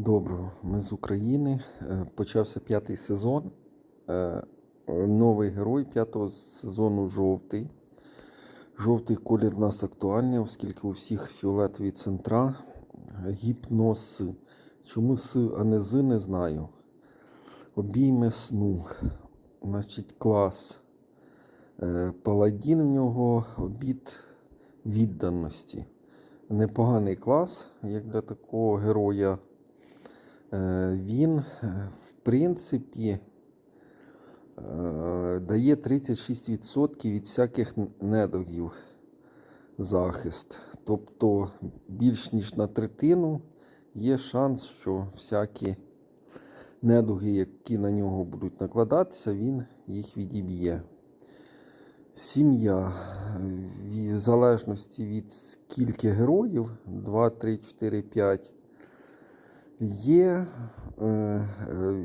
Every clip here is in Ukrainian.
Доброго, ми з України. Е, Почався п'ятий сезон. Е, Новий герой п'ятого сезону жовтий. Жовтий колір в нас актуальний, оскільки у всіх фіолетові центра. Гіпноз. Чому с, а не з, не знаю. Обійме сну. Значить, клас. Е, Паладін в нього обід відданості. Непоганий клас, як для такого героя. Е, Він, е, в принципі, е, дає 36% від всяких недогів захист. Тобто більш ніж на третину є шанс, що всякі недуги, які на нього будуть накладатися, він їх відіб'є. Сім'я в залежності від скільки героїв 2, 3, 4, 5 є е,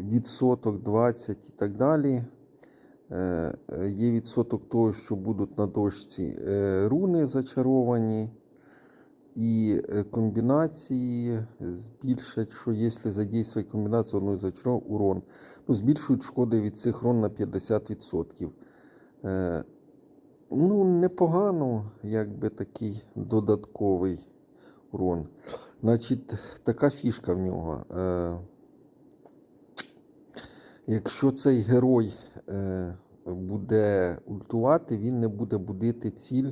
відсоток 20 і так далі. Е, Є відсоток того, що будуть на дошці е, руни зачаровані. І комбінації збільшать, що якщо задействовать комбінацію одної зачаров, урон, ну, збільшують шкоди від цих рун на 50%. Е, Ну, непогано, якби такий додатковий урон. Значить, така фішка в нього. Е, якщо цей герой е, буде ультувати, він не буде будити ціль,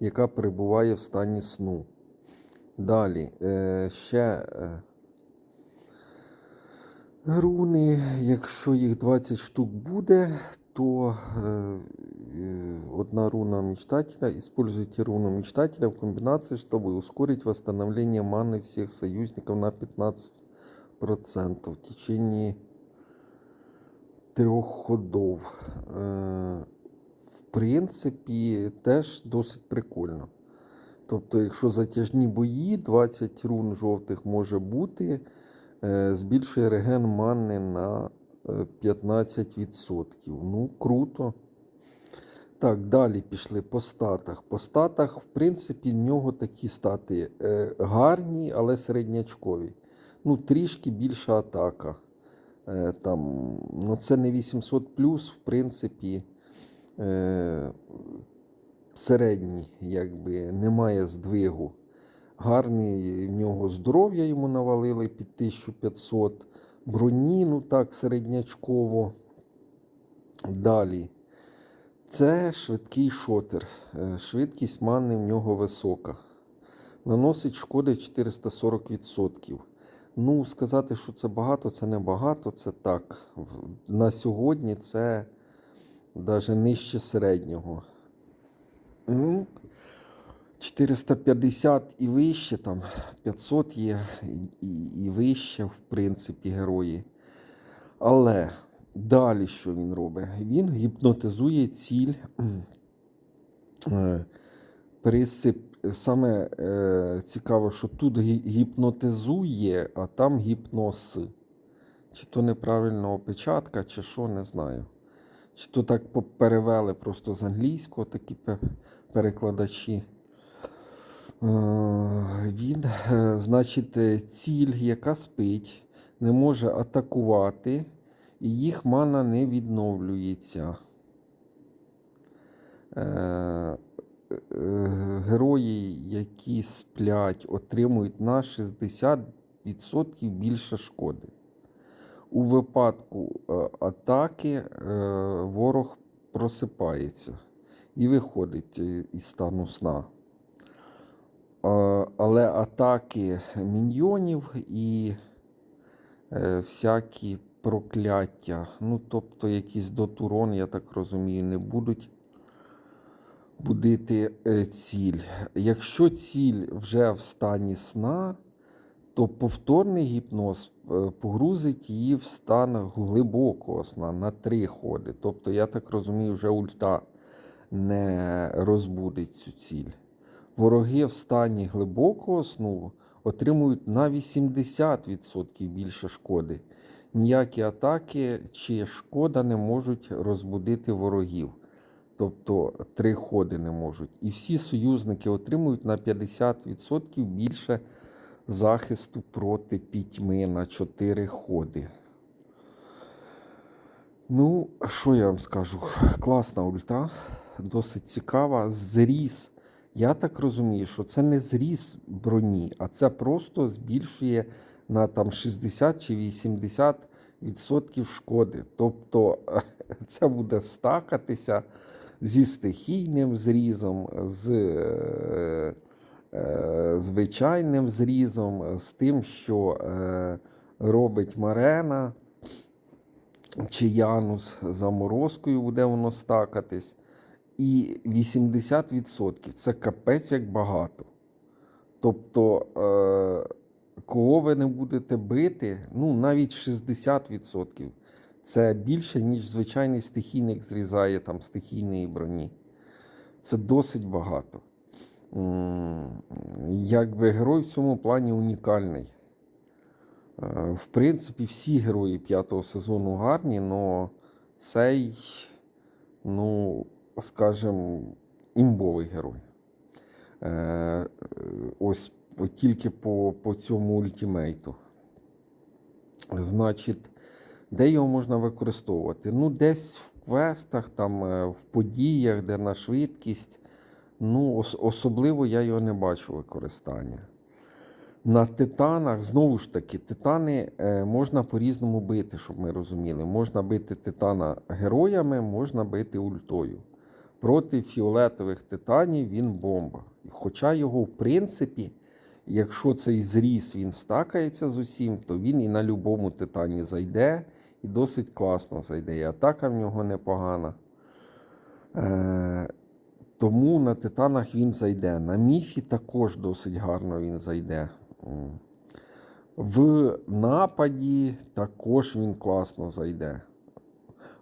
яка перебуває в стані сну. Далі е, ще е, руни, якщо їх 20 штук буде, то е, э, одна руна мечтателя. Используйте руну мечтателя в комбинации, чтобы ускорить восстановление маны всех союзников на 15% в течение трьох ходов. Е, В принципі, теж досить прикольно. Тобто, якщо затяжні бої, 20 рун жовтих може бути, е, збільшує реген мани на е, 15%. Ну, круто. Так, далі пішли по статах. По статах, в принципі, в нього такі стати е, гарні, але середнячкові. Ну, трішки більша атака. Е, там, ну, це не 800 в принципі, е, середній, якби немає здвигу. Гарний в нього здоров'я йому навалили під 1500 броні, ну так, середнячково. Далі. Це швидкий шотер. Е, Швидкість мани в нього висока. Наносить шкоди 440%. Ну, сказати, що це багато, це не багато, це так. На сьогодні це навіть нижче середнього. 450 і вище, там 500 є і, і, вище, в принципі, герої. Але далі що він робить? Він гіпнотизує ціль. Е. Саме е, цікаво, що тут гіпнотизує, а там гіпноз. Чи то неправильна опечатка, чи що, не знаю. Чи то так перевели просто з англійського такі перекладачі. Е, Він, е, значить, е, ціль, яка спить, не може атакувати, і їх мана не відновлюється. Герої, які сплять, отримують на 60% більше шкоди. У випадку атаки ворог просипається і виходить із стану сна. Але атаки міньйонів і е, всякі прокляття, ну тобто якийсь дотурон, я так розумію, не будуть будити е, ціль. Якщо ціль вже в стані сна, то повторний гіпноз е, погрузить її в стан глибокого сна на три ходи. Тобто, я так розумію, вже ульта не розбудить цю ціль. Вороги в стані глибокого сну отримують на 80% більше шкоди. Ніякі атаки чи шкода не можуть розбудити ворогів. Тобто три ходи не можуть. І всі союзники отримують на 50% більше захисту проти пітьми на 4 ходи. Ну, що я вам скажу? Класна ульта, досить цікава. Зріс. Я так розумію, що це не зріс броні, а це просто збільшує на там 60 чи 80 відсотків шкоди. Тобто це буде стакатися зі стихійним зрізом, з е, е, звичайним зрізом, з тим, що е, робить Марена чи Янус заморозкою буде воно стакатись. І 80% це капець як багато. Тобто, е, кого ви не будете бити, ну навіть 60%. Це більше, ніж звичайний стихійник зрізає там стихійної броні. Це досить багато. Якби герой в цьому плані унікальний. Е, В принципі, всі герої п'ятого сезону гарні, але цей, ну, скажімо, імбовий герой. Е, Ось тільки по, по цьому ультимейту. Значить, де його можна використовувати? Ну, десь в квестах, там, е, в подіях, де на швидкість. Ну, ос- особливо я його не бачу використання. На титанах, знову ж таки, титани е, можна по-різному бити, щоб ми розуміли. Можна бити титана героями, можна бити ультою. Проти фіолетових титанів він бомба. Хоча його, в принципі, якщо цей зріз він стакається з усім, то він і на будь-якому титані зайде, і досить класно зайде. І атака в нього непогана. Е, тому на титанах він зайде. На міфі також досить гарно він зайде. В нападі також він класно зайде.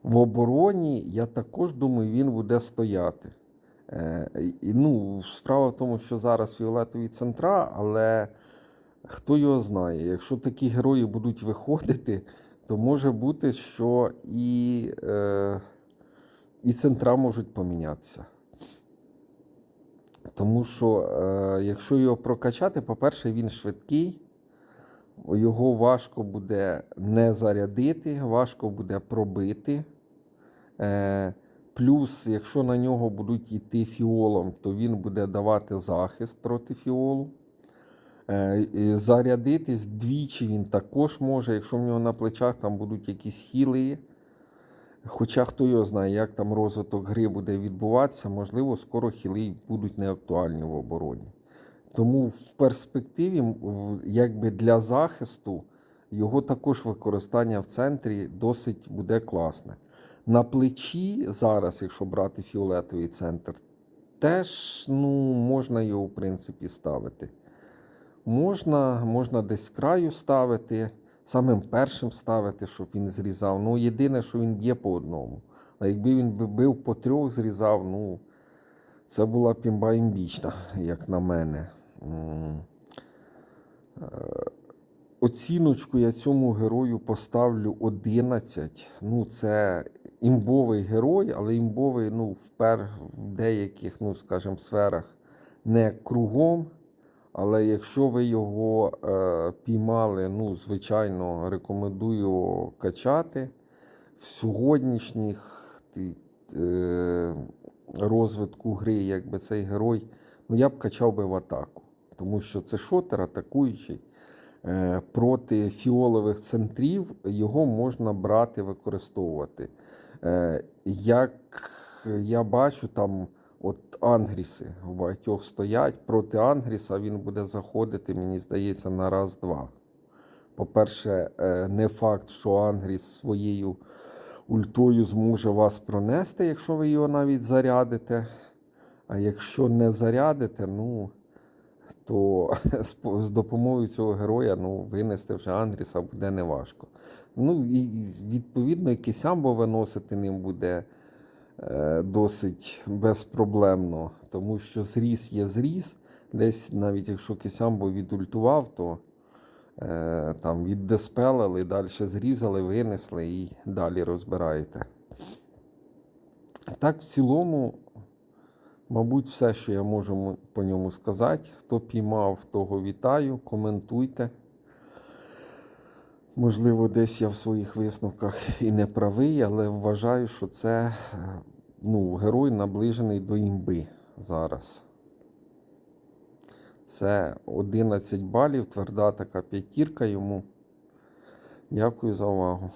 В обороні, я також думаю, він буде стояти. Е, і, ну, справа в тому, що зараз фіолетові центра, але хто його знає, якщо такі герої будуть виходити, то може бути, що і, е, і центра можуть помінятися. Тому що, е, якщо його прокачати, по-перше, він швидкий, його важко буде не зарядити, важко буде пробити. Е, плюс, якщо на нього будуть йти фіолом, то він буде давати захист проти фіолу. Е, зарядитись двічі він також може, якщо в нього на плечах там будуть якісь хіли. Хоча хто його знає, як там розвиток гри буде відбуватися, можливо, скоро хіли будуть неактуальні в обороні. Тому в перспективі, якби для захисту, його також використання в центрі досить буде класне. На плечі зараз, якщо брати фіолетовий центр, теж ну, можна його, в принципі, ставити. Можна, можна десь краю ставити, самим першим ставити, щоб він зрізав. Ну, єдине, що він б'є по одному. А якби він би бив по трьох, зрізав, ну, це була б імба імбічна, як на мене. Е, Оціночку я цьому герою поставлю 11. Ну, це імбовий герой, але імбовий ну, в, в деяких, ну, скажімо, сферах не кругом. Але якщо ви його е, піймали, ну, звичайно, рекомендую качати. В сьогоднішніх е, розвитку гри, якби цей герой, ну я б качав би в атаку. Тому що це шотер атакуючий. Е, проти фіолових центрів його можна брати, використовувати. Е, як я бачу, там от Ангріси в багатьох стоять. Проти Ангріса він буде заходити, мені здається, на раз-два. По-перше, е, не факт, що Ангріс своєю ультою зможе вас пронести, якщо ви його навіть зарядите. А якщо не зарядите, ну то з допомогою цього героя ну, винести вже Андріса буде неважко. Ну і відповідно і Кисямбо виносити ним буде е, досить безпроблемно, тому що зріз є зріз. Десь навіть якщо Кисямбо відультував, то е, там віддеспелили, далі зрізали, винесли і далі розбираєте. Так, в цілому, Мабуть, все, що я можу по ньому сказати. Хто піймав, того вітаю, коментуйте. Можливо, десь я в своїх висновках і не правий, але вважаю, що це е, ну, герой наближений до імби зараз. Це 11 балів, тверда така п'ятірка йому. Дякую за увагу.